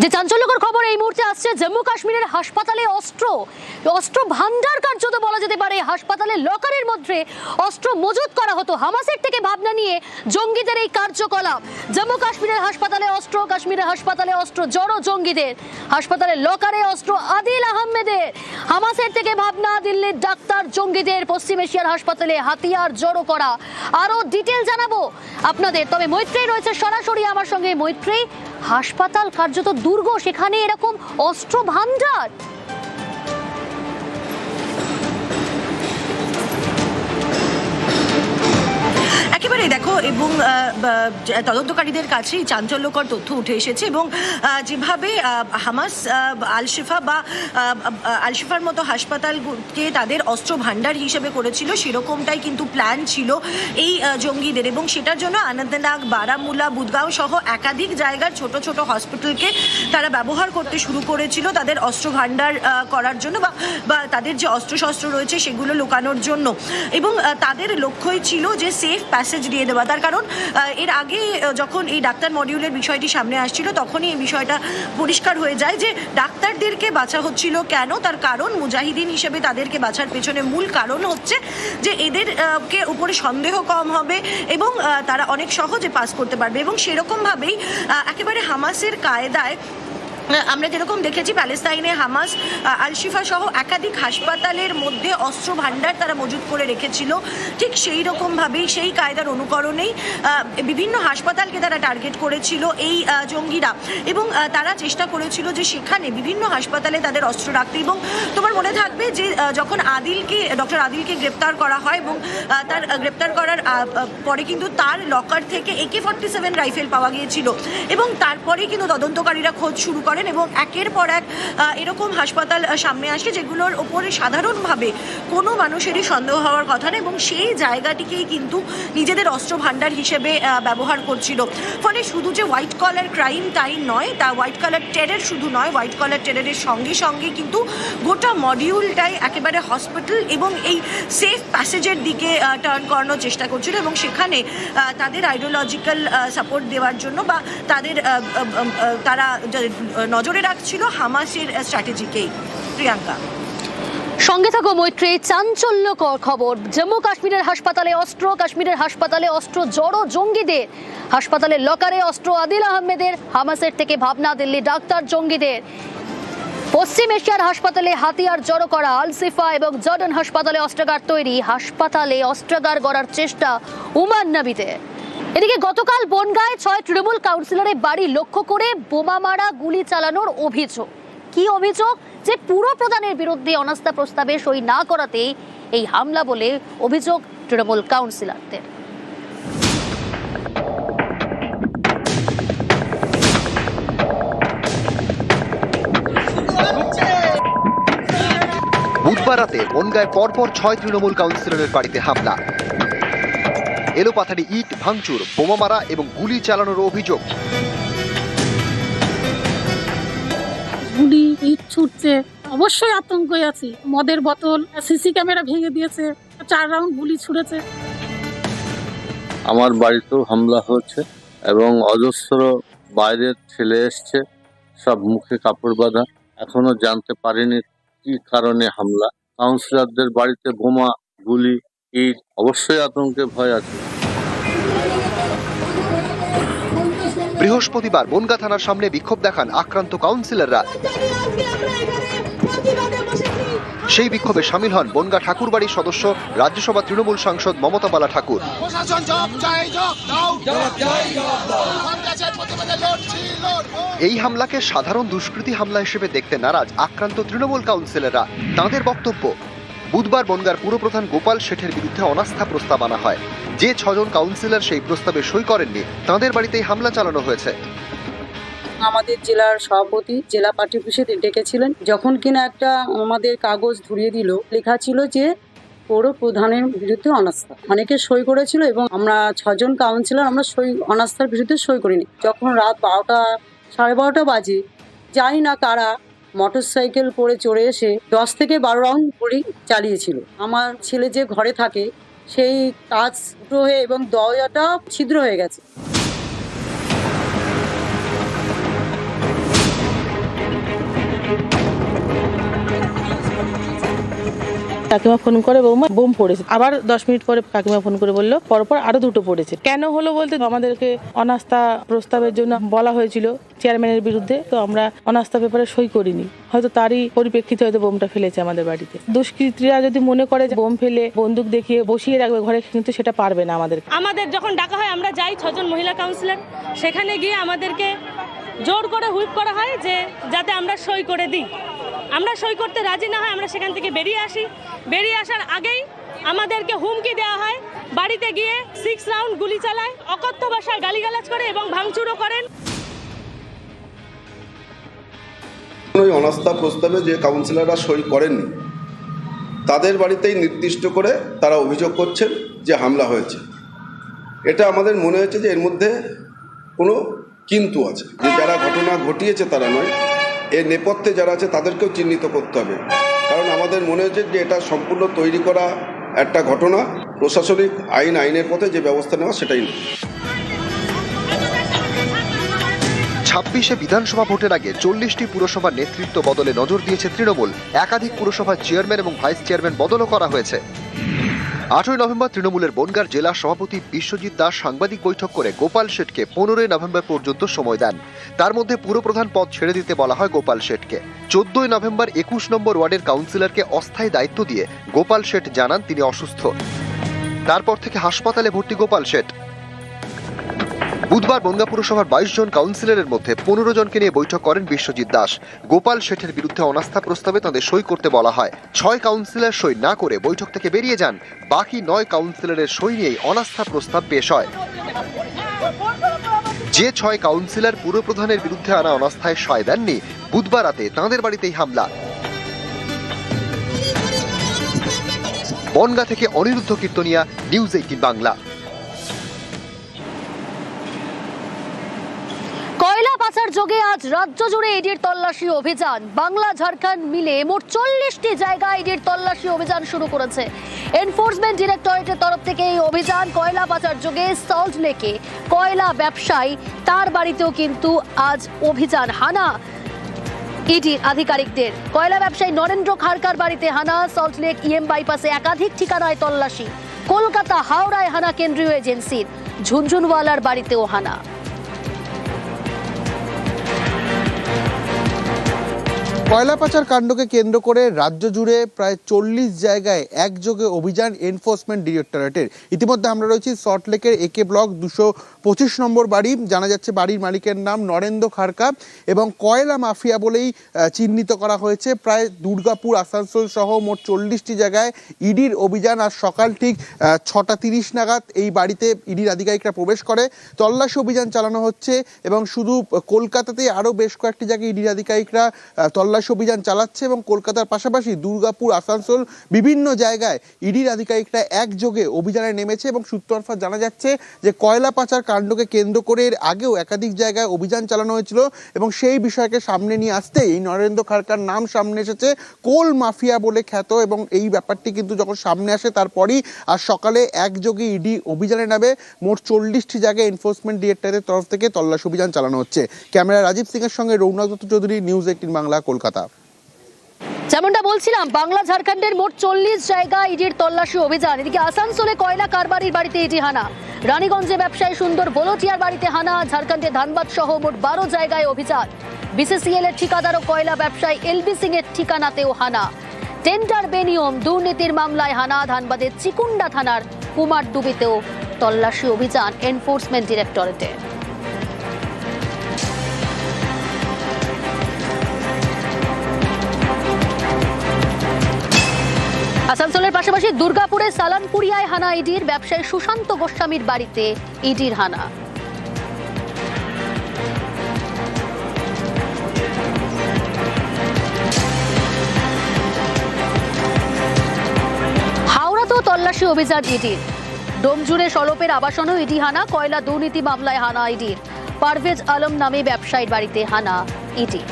যে চাঞ্চল্যকর খবর এই মুহূর্তে আসছে, জম্মু কাশ্মীরের হাসপাতালে অস্ত্র অস্ত্র ভান্ডার কার্যত বলা যেতে পারে। হাসপাতালের লকারের মধ্যে অস্ত্র মজুত করা হতো। হামাসের থেকে ভাবনা নিয়ে জঙ্গিদের এই কার্যকলাপ। জম্মু কাশ্মীরের হাসপাতালে অস্ত্র, কাশ্মীরের হাসপাতালে অস্ত্র, জড়ো জঙ্গিদের। হাসপাতালে লকারে অস্ত্র, আদিল আহমেদের। হামাসের থেকে ভাবনা, দিল্লির ডাক্তার জঙ্গিদের পশ্চিম এশিয়ার হাসপাতালে হাতিয়ার জড়ো করা। আরও ডিটেল জানাব আপনাদের। তবে মৈত্রী রয়েছে সরাসরি আমার সঙ্গে। মৈত্রী, হাসপাতাল কার্যত দুর্গ, সেখানে এরকম অস্ত্র ভান্ডার একেবারে দেখো এবং তদন্তকারীদের কাছেই চাঞ্চল্যকর তথ্য উঠে এসেছে এবং যেভাবে হামাস আলশিফা বা আলশিফার মতো হাসপাতালকে তাদের অস্ত্র ভাণ্ডার হিসেবে করেছিল, সেরকমটাই কিন্তু প্ল্যান ছিল এই জঙ্গিদের এবং সেটার জন্য আনন্দনাগ, বারামুলা, বুদগাঁও সহ একাধিক জায়গার ছোট ছোট হসপিটালকে তারা ব্যবহার করতে শুরু করেছিল তাদের অস্ত্র ভাণ্ডার করার জন্য বা তাদের যে অস্ত্রশস্ত্র রয়েছে সেগুলো লুকানোর জন্য এবং তাদের লক্ষ্যই ছিল যে সেফ প্যাসেজ দিয়ে দেওয়া। তার কারণ এর আগে যখন এই ডাক্তার মডিউলের বিষয়টি সামনে আসছিল, তখনই এই বিষয়টা পরিষ্কার হয়ে যায় যে ডাক্তারদেরকে বাঁচা হচ্ছিল কেন? তার কারণ মুজাহিদিন হিসেবে তাদেরকে বাঁচার পেছনে মূল কারণ হচ্ছে যে এদেরকে উপরে সন্দেহ কম হবে এবং তারা অনেক সহজে পাস করতে পারবে এবং সেরকমভাবেই একেবারে হামাসের কায়দায় আমরা যেরকম দেখেছি প্যালেস্তাইনে হামাস আলশিফা সহ একাধিক হাসপাতালের মধ্যে অস্ত্র ভাণ্ডার তারা মজুত করে রেখেছিল। ঠিক সেই রকমভাবেই, সেই কায়দার অনুকরণেই বিভিন্ন হাসপাতালকে তারা টার্গেট করেছিল এই জঙ্গিরা। এবং তারা চেষ্টা করেছিল যে সেখানে বিভিন্ন হাসপাতালে তাদের অস্ত্র রাখতে। এবং তোমার মনে থাকবে যে যখন আদিলকে, ডক্টর আদিলকে গ্রেপ্তার করা হয় এবং তার গ্রেপ্তার করার পরে কিন্তু তার লকার থেকে একে ফর্টি সেভেন রাইফেল পাওয়া গিয়েছিল। এবং তারপরে কিন্তু তদন্তকারীরা খোঁজ শুরু করেন এবং একের পর এক এরকম হাসপাতাল সামনে আসে যেগুলোর ওপরে সাধারণভাবে কোনো মানুষেরই সন্দেহ হওয়ার কথা না, এবং সেই জায়গাটিকেই কিন্তু নিজেদের অস্ত্র ভাণ্ডার হিসেবে ব্যবহার করছিল। ফলে শুধু যে হোয়াইট কলার ক্রাইম তাই নয়, তা হোয়াইট কলার টেরের শুধু নয়, হোয়াইট কলার টেরারের সঙ্গে সঙ্গে কিন্তু গোটা মডিউলটাই একেবারে হসপিটাল এবং এই সেফ প্যাসেজের দিকে টার্ন করানোর চেষ্টা করছিল এবং সেখানে তাদের আইডিওলজিক্যাল সাপোর্ট দেওয়ার জন্য বা তাদের তারা নজরে রাখছিল হামাসের স্ট্র্যাটেজিকেই প্রিয়াঙ্কা। সঙ্গে থাকো মৈত্রী, চাঞ্চল্যকর খবর। জম্মু কাশ্মীরের হাসপাতালে অস্ত্র, কাশ্মীরের হাসপাতালে অস্ত্র জড়ো জঙ্গিদের। হাসপাতালে লকারে অস্ত্র আদিল আহমেদের, হামাসের থেকে ভাবনা দিল্লি ডাক্তার জঙ্গিদের। পশ্চিম এশিয়ার হাসপাতালে হাতিয়ার জড়ো করা আলসিফা এবং জর্ডন হাসপাতালে অস্ত্রাগার তৈরি। হাসপাতালে অস্ত্রাগার গড়ার চেষ্টা উমান নাবিতে এদিকে গতকাল বনগাঁয় ছয় তৃণমূল কাউন্সিলরের বাড়ি লক্ষ্য করে বোমা মারা গুলি চালানোর অভিযোগ। কি অভিযোগ? যে পুরো প্রধানের বিরুদ্ধে অনাস্থা প্রস্তাবে সই না করাতে এই হামলা বলে অভিযোগ তৃণমূল কাউন্সিলরদের। বুধবার রাতে বনগায় পরপর ছয় তৃণমূল কাউন্সিলরের বাড়িতে হামলা। এলোপাথারি ইট ভাঙচুর বোমা মারা এবং গুলি চালানোর অভিযোগ। গুলি, ইট ছুটছে। অবশ্যই আতঙ্কে আছি। মদের বোতল, সিসি ক্যামেরা ভেঙে দিয়েছে, চার রাউন্ড গুলি ছুড়েছে। আমার বাড়িতেও হামলা হয়েছে এবং অজস্র বাইরের ছেলে এসছে, সব মুখে কাপড় বাঁধা। এখনও জানতে পারিনি কি কারণে হামলা। কাউন্সিলরদের বাড়িতে বোমা, গুলি, ইট, অবশ্যই আতঙ্কে ভয় আছে। বৃহস্পতিবার বনগা থানার সামনে বিক্ষোভ দেখান আক্রান্ত কাউন্সিলররা। সেই বিক্ষোভে সামিল হন বনগা ঠাকুরবাড়ির সদস্য রাজ্যসভা তৃণমূল সাংসদ মমতা বালা ঠাকুর। এই হামলাকে সাধারণ দুষ্কৃতী হামলা হিসেবে দেখতে নারাজ আক্রান্ত তৃণমূল কাউন্সিলররা। তাঁদের বক্তব্য বুধবার বনগার পুরপ্রধান গোপাল শেঠের বিরুদ্ধে অনাস্থা প্রস্তাব আনা হয়। যে ছজন কাউন্সিলর সেই প্রস্তাবে সই করেননি, তাঁদের বাড়িতেই হামলা চালানো হয়েছে। আমাদের জেলার সভাপতি জেলা পার্টি অফিসে ডেকেছিলেন। যখন কিনা একটা আমাদের কাগজ ধরিয়ে দিল, লেখা ছিল যে, পৌর প্রধানের বিরুদ্ধে অনাস্থা। অনেকে সই করেছিল এবং আমরা ছজন কাউন্সিলর আমরা সই, অনাস্থার বিরুদ্ধে সই করিনি। যখন রাত বারোটা, সাড়ে বারোটা বাজে, জানি না কারা মোটর সাইকেল করে চড়ে এসে দশ থেকে বারো রাউন্ড গুলি চালিয়েছিল। আমার ছেলে যে ঘরে থাকে সেই কাজ গ্রহে এবং দরজাটা ছিদ্র হয়ে গেছে। কাকিমা ফোন করে বৌমা, বোম পড়েছে। আবার দশ মিনিট পরে কাকিমা ফোন করে বলল, পরপর আরও দুটো পড়েছে। কেন হলো বলতে আমাদেরকে অনাস্থা প্রস্তাবের জন্য বলা হয়েছিল চেয়ারম্যানের বিরুদ্ধে, তো আমরা অনাস্থা পেপারে সই করিনি। হয়তো তারই পরিপ্রেক্ষিতে হয়তো বোমটা ফেলেছে আমাদের বাড়িতে। দুষ্কৃতীরা যদি মনে করে যে বোম ফেলে বন্দুক দেখিয়ে বসিয়ে রাখবে ঘরে, কিন্তু সেটা পারবে না আমাদের আমাদের যখন ডাকা হয়, আমরা যাই ছজন মহিলা কাউন্সিলর সেখানে গিয়ে আমাদেরকে জোর করে হুইপ করা হয় যে যাতে আমরা সই করে দিই। আমরা সই করতে রাজি না হয়, আমরা সেখান থেকে বেরিয়ে আসি। বেরিয়ে আসার আগেই আমাদেরকে হুমকি দেওয়া হয়। বাড়িতে গিয়ে সিক্স রাউন্ড গুলি চালায়, অকথ্য ভাষায় গালিগালাজ করে এবং ভাঙচুরও করেন। ওই অনাস্থা প্রস্তাবে যে কাউন্সিলররা সই করেননি, তাদের বাড়িতেই নির্দিষ্ট করে তারা অভিযোগ করছেন যে হামলা হয়েছে। এটা আমাদের মনে হয়েছে যে এর মধ্যে কোনো কিন্তু আছে। যে যারা ঘটনা ঘটিয়েছে তারা নয় এর নেপথ্যে যারা আছে, তাদেরকেও চিহ্নিত করতে হবে। কারণ আমাদের মনে হয়েছে যে এটা সম্পূর্ণ তৈরি করা একটা ঘটনা। প্রশাসনিক আইন, আইনের পথে যে ব্যবস্থা নেওয়া, সেটাই নয় ছাব্বিশে বিধানসভা ভোটের আগে চল্লিশটি পুরসভার নেতৃত্ব বদলে নজর দিয়েছে তৃণমূল। একাধিক পুরসভার চেয়ারম্যান এবং ভাইস চেয়ারম্যান বদলও করা হয়েছে। আটই নভেম্বর তৃণমূলের বনগার জেলা সভাপতি বিশ্বজিৎ দাস সাংবাদিক বৈঠক করে গোপাল শেঠকে পনেরোই নভেম্বর পর্যন্ত সময় দেন। তার মধ্যে পুরপ্রধান পদ ছেড়ে দিতে বলা হয় গোপাল শেঠকে। চোদ্দই নভেম্বর একুশ নম্বর ওয়ার্ডের কাউন্সিলরকে অস্থায়ী দায়িত্ব দিয়ে গোপাল শেঠ জানান তিনি অসুস্থ। তারপর থেকে হাসপাতালে ভর্তি গোপাল শেঠ। বুধবার বনগা পুরসভার বাইশ জন কাউন্সিলরের মধ্যে পনেরো জনকে নিয়ে বৈঠক করেন বিশ্বজিৎ দাস। গোপাল শেঠের বিরুদ্ধে অনাস্থা প্রস্তাবে তাদের সই করতে বলা হয়। ছয় কাউন্সিলর সই না করে বৈঠক থেকে বেরিয়ে যান। বাকি নয় কাউন্সিলরের সই নিয়েই অনাস্থা প্রস্তাব পেশ হয়। যে ছয় কাউন্সিলর পুরপ্রধানের বিরুদ্ধে আনা অনাস্থায় সয় দেননি, বুধবার রাতে তাঁদের বাড়িতেই হামলা। বনগা থেকে অনিরুদ্ধ কীর্তনিয়া, নিউজ এইটিন বাংলা। যোগে আজ রাজ্য জুড়ে ইডির তল্লাশি অভিযান। বাংলা ঝাড়খণ্ড মিলে মোট চল্লিশটি জায়গায় ইডির তল্লাশি অভিযান শুরু করেছে। এনফোর্সমেন্ট ডিরেক্টরেটের তরফ থেকে এই অভিযান কয়লা পাচার যোগে সল্ট লেকে কয়লা ব্যবসায়ী, তার বাড়িতেও কিন্তু আজ অভিযান হানা। ইডির আধিকারিকদের, কয়লা ব্যবসায়ী নরেন্দ্র খারকার বাড়িতে হানা সল্টলেক ইএম বাইপাসে একাধিক ঠিকানায় তল্লাশি। কলকাতা হাওড়ায় হানা কেন্দ্রীয় এজেন্সির, ঝুনঝুনওয়ালার বাড়িতেও হানা। কয়লা পাচার কাণ্ডকে কেন্দ্র করে রাজ্য জুড়ে প্রায় চল্লিশ জায়গায় একযোগে অভিযান এনফোর্সমেন্ট ডিরেক্টরেটের ইতিমধ্যে আমরা রয়েছি সল্টলেকের একে ব্লক দুশো পঁচিশ নম্বর বাড়ি। জানা যাচ্ছে বাড়ির মালিকের নাম নরেন্দ্র খারকা এবং কয়লা মাফিয়া বলেই চিহ্নিত করা হয়েছে। প্রায় দুর্গাপুর আসানসোল সহ মোট চল্লিশটি জায়গায় ইডির অভিযান আর সকাল ঠিক ছটা তিরিশ নাগাদ এই বাড়িতে ইডির আধিকারিকরা প্রবেশ করে। তল্লাশি অভিযান চালানো হচ্ছে এবং শুধু কলকাতাতে আরও বেশ কয়েকটি জায়গায় ইডির আধিকারিকরা আহ, তল্লাশি অভিযান চালাচ্ছে এবং কলকাতার পাশাপাশি দুর্গাপুর, আসানসোল বিভিন্ন জায়গায় ইডির আধিকারিকরা একযোগে অভিযানে নেমেছে এবং সূত্রফা জানা যাচ্ছে যে কয়লা পাচার কাণ্ডকে কেন্দ্র করে এর আগেও একাধিক জায়গায় অভিযান চালানো হয়েছিল এবং সেই বিষয়কে সামনে নিয়ে আসতে এই নরেন্দ্র খারকার নাম সামনে এসেছে কোল মাফিয়া বলে খ্যাত এবং এই ব্যাপারটি কিন্তু যখন সামনে আসে তারপরই আর সকালে একযোগে ইডি অভিযানে নামে মোট চল্লিশটি জায়গায় এনফোর্সমেন্ট ডিরেক্টরের তরফ থেকে তল্লাশি অভিযান চালানো হচ্ছে। ক্যামেরা রাজীব সিং এর সঙ্গে রৌনক দত্ত চৌধুরী, নিউজ এইটিন বাংলা, কলকাতা। যেমনটা বলছিলাম, বাংলা ঝাড়খণ্ডের মোট চল্লিশ জায়গায় ইডির তল্লাশি অভিযান। এদিকে আসানসোলে কয়লা কারবারির বাড়িতে ইডি হানা। রানীগঞ্জে ব্যবসায়ী সুন্দর বলটিয়ার বাড়িতে হানা। ঝাড়খণ্ডে ধানবাদ সহ মোট বারো জায়গায় অভিযান। বিসিসিএল এর ঠিকাদার ও কয়লা ব্যবসায়ী এলবি সিং এর ঠিকানাতেও হানা। টেন্ডার বেনিয়ম, দুর্নীতির মামলায় হানা। ধানবাদের চিকুন্ডা থানার কুমারডুবিতেও তল্লাশি অভিযান এনফোর্সমেন্ট ডিরেক্টরেটে আসানসোলের পাশাপাশি দুর্গাপুরের সালানপুরিয়ায় হানা ইডির ব্যবসায়ী সুশান্ত গোস্বামীর বাড়িতে ইডির হানা। হাওড়াতেও তল্লাশি অভিযান ইডির। ডোমজুড়ে সলপের আবাসনও ইডি হানা, কয়লা দুর্নীতি মামলায় হানা ইডির। পারভেজ আলম নামে ব্যবসায়ীর বাড়িতে হানা ইডি